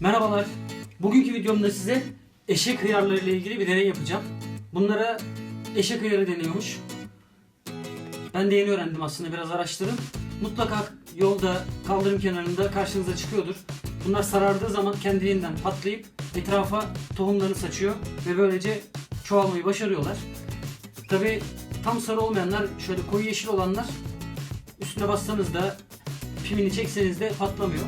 Merhabalar. Bugünkü videomda size eşek hıyarları ile ilgili bir deney yapacağım. Bunlara eşek hıyarı deniyormuş. Ben de yeni öğrendim aslında biraz araştırın. Mutlaka yolda kaldırım kenarında karşınıza çıkıyordur. Bunlar sarardığı zaman kendiliğinden patlayıp etrafa tohumlarını saçıyor ve böylece çoğalmayı başarıyorlar. Tabi tam sarı olmayanlar şöyle koyu yeşil olanlar üstüne bassanız da pimini çekseniz de patlamıyor.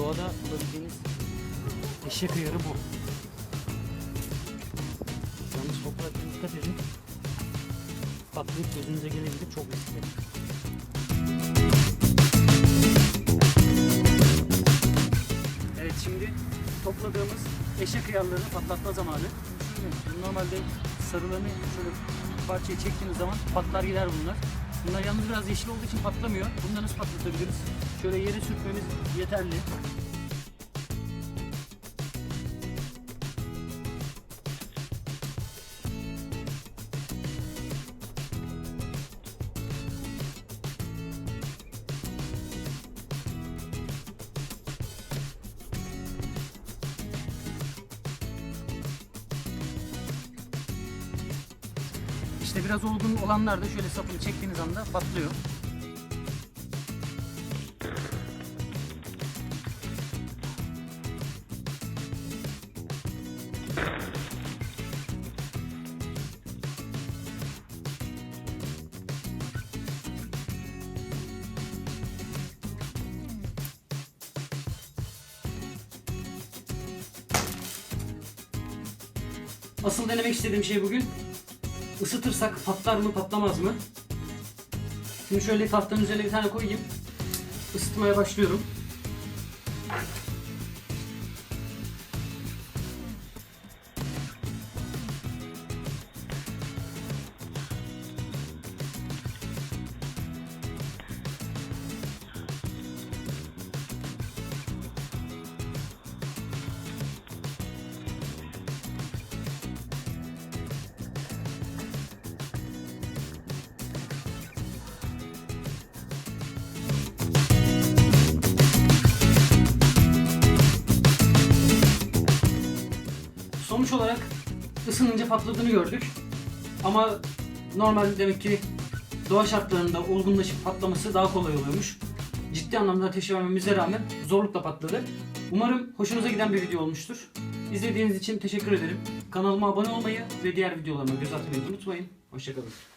Doğada bulabildiğiniz eşek hıyarı bu. Yalnız toprakta dikkat edin. Patlayıp gözünüze gelebilir çok riskli. Evet şimdi topladığımız eşek hıyarlarını patlatma zamanı. Normalde sarılarını şöyle parçayı çektiğiniz zaman patlar gider bunlar. Bunlar yalnız biraz yeşil olduğu için patlamıyor. Bunları nasıl patlatabiliriz? Şöyle yere sürtmemiz yeterli. İşte biraz olgun olanlar da şöyle sapını çektiğiniz anda patlıyor. Asıl denemek istediğim şey bugün ısıtırsak patlar mı patlamaz mı? Şimdi şöyle tahtanın üzerine bir tane koyayım. Isıtmaya başlıyorum. Isınınca patladığını gördük. Ama normal demek ki doğa şartlarında olgunlaşıp patlaması daha kolay oluyormuş. Ciddi anlamda ateşi vermemize rağmen zorlukla patladı. Umarım hoşunuza giden bir video olmuştur. İzlediğiniz için teşekkür ederim. Kanalıma abone olmayı ve diğer videolarıma göz atmayı unutmayın. Hoşçakalın.